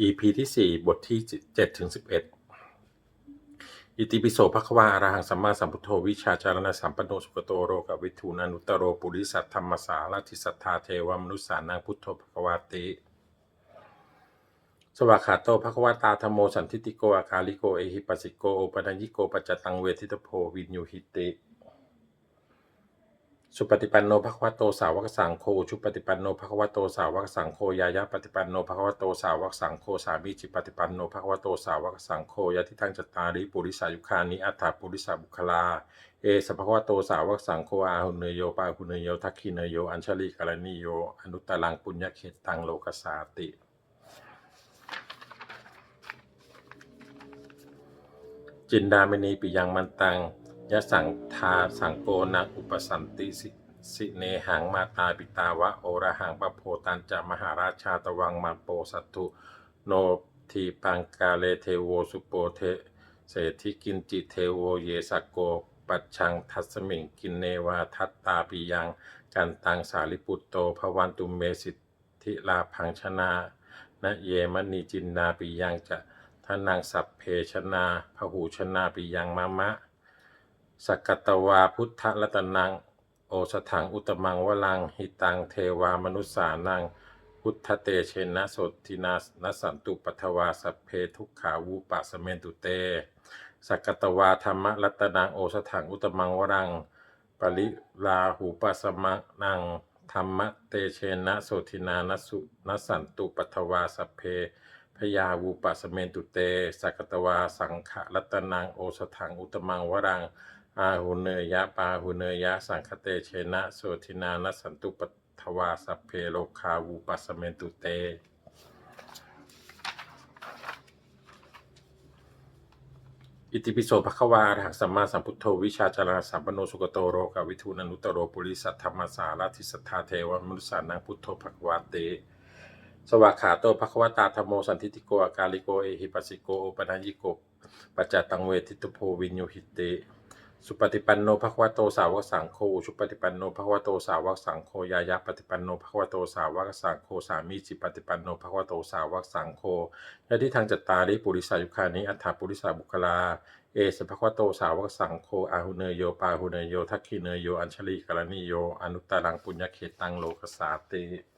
EP ที่ 4 บทที่7ถึง11 อิติปิโสภควาอรหังสัมมาสัมพุทโธวิชาจารณะสัมปันโนสุกโตโรกวิทูนานุตโรปุริสัทธรรมสาราธิสัทธาเทวมนุสานังพุทโธภควาติ สวากขาโตภควาตาธรรมโมสันทิติโกอาคาลิโกเอหิปัสสิโกโอปนัญญิโกปัจจตังเวทิตโพวินยูหิติ สุปฏิปันโนภควโตสาวกสังโฆชุปฏิปันโนภควโตสาวกสังโฆยายะปฏิปันโนภควโตสาวกสังโฆสามีจิปฏิปันโนภควโตสาวกสังโฆยะทิทังจตาริปุริสายุคานิอัฏฐาปุริสาบุคลา เอสภควโตสาวกสังโฆอาหุเนโยปาหุเนโยทักขิเนโยอัญชลีกรณีโยอนุตตรังปุญญเขตตังโลกสาติจินดามณีปิยังมันตัง ยะสังทาสังโกนังอุปสันติสิสิเนหังมาตาปิตาวะโอระหังปะโพตันจะมหาราชาตวังมาโปสัตถุโนทีปังกาเลเทโวสุโปเทเศรษฐิกินจิเทโวเยสกโก ปัจชังทัสมิงกินเนวาทัตตาปิยัง กันตังสาลิปุตโตภวันตุเมสิทธิลาพังชนานะเยมณีจินนาปิยังจะทนังสัพเพชนาพหูชนาปิยังมะมะ สกกตวาพุทธรัตนัง โอสถังอุตมังวลัง หิตังเทวามนุสสานัง พุทธเตเชนะโสทินานสันตุปัทวาสเพทุกขาวูปะสเมนตุเตสกกตวาธรรมรัตนังโอสถังอุตมังวรัง ปริลาหูปัสมะนังธรรมเตเชนะโสทินานสุนสันตุปัทวาสเพ พยาวูปัสเมนตุเต สักตวา สังขรัตนังโอสถังอุตมังวรังอาหุเนยะปาหุเนยะ สังคเตเชนะโสทินานสันตุปทวาสัพเพโลคาวูปัสเมนตุเตอิติปิโสภควาหังสัมมาสัมพุทโธวิชาจารณสัมปโนสุกโตโรกวิทูนานุตโรปุริสัทธรรมสาราธิสัทธาเทวมนุสสานังพุทโธภควาเต สวากขาโตภควตาธรรมโมสันทิติโกอาการิโกเอหิปัสสิโกโอปนัญญิโกปัจจตังเวทิตโพวินโยหิเต สุปฏิปันโนภควโตสาวกสังโฆชุปฏิปันโนภควโตสาวกสังโฆยายะปฏิปันโนภควโตสาวกสังโฆสามีจิปฏิปันโนภควโตสาวกสังโฆยะทิทางจัตตาริปุริสายุคานิอัฏฐาปุริสาบุคลาเอสภควโตสาวกสังโฆอาหุเนโยปาหุเนโยทักขิเนโยอัญชลีกรณีโยอนุตตรังปุญญเขตังโลกสาติ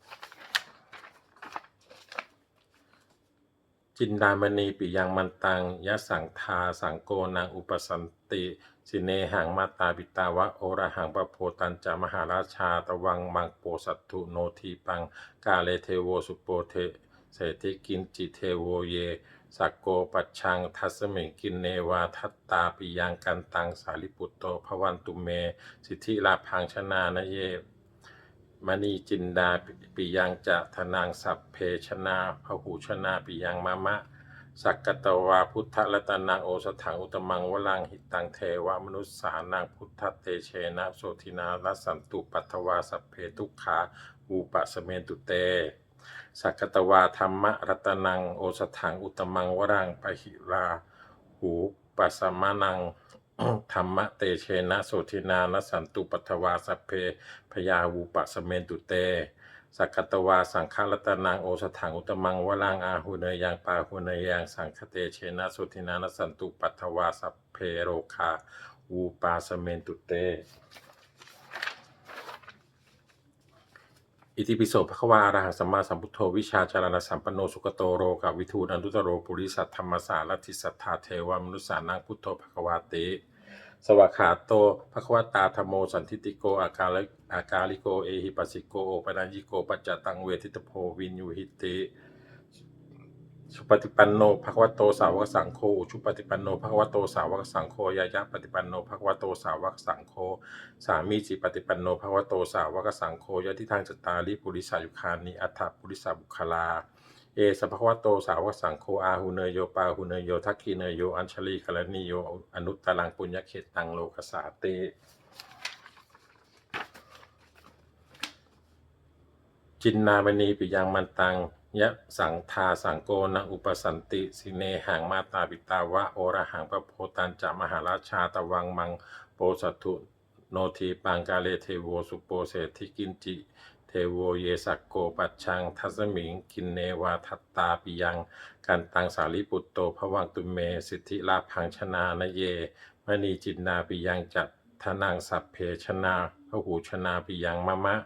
จินดามณีปิยังมันตังยะสังทาสังโกนังอุปสันติสิเนหังมาตาปิตาวะโอระหังปะโพตันจามหาราชาตวังมังโปสัตถุโนทีปังกาเลเทโวสุโปเทเศรษฐิกินจิเทโวเยสักโกปัชชังทัสมิงกินเนวาทัตตาปิยังกันตังสาลิปุตโตภวันตุเม สิทธิลาพังชนานะเย มณีจินดาปิยังจะทนางสัพเพชนาพหูชนาปิยังมะมะ สักกตวาพุทธรัตนังโอสถังอุตมังวลังหิตังเทวมนุสสานังพุทธเตเชนะโสทินาลสันตุปัทวาสัพเพทุกขาวูปสเมนตุเต สักกตวาธรรมรัตนังโอสถังอุตมังวรังปหิราหูปัสมานัง ธรรมเตเชนะโสทินานสันตุปัทวาสัพเพพยาวูปะสเมนตุเต สักกตวาสังฆรัตนางโอสถังอุตมังวลังอาหุเนยยังปาหุเนยยังสังคเตเชนะสุทินานสันตุปัทวาสัพเพโรคาวูปาสเมนตุเต อิติปิโสภควาอรหัสัมมาสัมพุทโธวิชาจารณสัมปันโนสุกโตโรกับวิทูนันตุตโรปุริสัทธรรมสารัติสัทธาเทวมนุสานังพุทโธภควาติสวากขาโตภควตาธรรมโมสันทิติโกอาการอาการิโกเอหิปัสสิโกโอปนัญญิโกปัจจตังเวทิตโพวินยูหิติ สุปฏิปันโนภควโตสาวกสังโฆชุปฏิปันโนภควโตสาวกสังโฆยายะปฏิปันโนภควโตสาวกสังโฆสามีจิปฏิปันโนภควโตสาวกสังโฆยะทิทางจตาริปุริสายุคานิอัฏฐปุริสาบุคลาเอสภควโตสาวกสังโฆอาหุเนยโยปาหุเนยโยทักขีเนยโยอัญชลีกรณีโยอนุตตรังปุญญเขตตังโลกสาติจินนามณีปิยังมันตัง ยะสังทาสังโกนังอุปสันติ สิเนหังมาตาปิตาวะโอระหังพระโพตันจะมหาราชาตวังมังโปสัตถุโนทีปังกาเลเทโวสุโปเศรษฐิกินจิเทโวเยสักโกปัจชัง ทัสมิงกินเนวาทัตตาปิยัง กันตังสาลิปุตโตภวังตุเม สิทธิลาพังชนานเยมณีจินนาปิยังจัตทนังสัพเพชนาพหูชนาปิยังมะมะ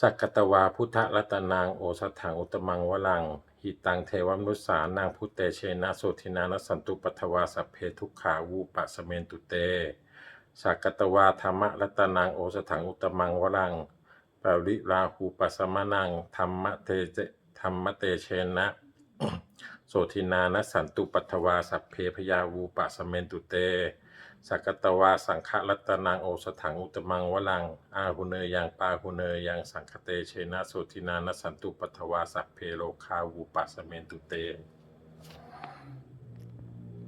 สักกตวาพุทธรัตนังโอสถังอุตมังวลัง หิตังเทวมนุสสานังพุเตเชนะโสทินานสันตุปัทวาสัพเพทุกขาวูปะสเมนตุเตสักกตวาธรรมรัตนังโอสถังอุตมังวลังปริราหูปัสมานังธรรมเตเจธรรมเตเชนะโสทินานสันตุปัทวาสัพเพพยาวูปะสเมนตุเต สักตวาสังฆรัตนังโอสถังอุตมังวลัง อาหุเนยยังปาหุเนยยังสังคเตเชนะโสทินา นสันตุปัทวาสัพเพโลคาวูปัสเมนตุเต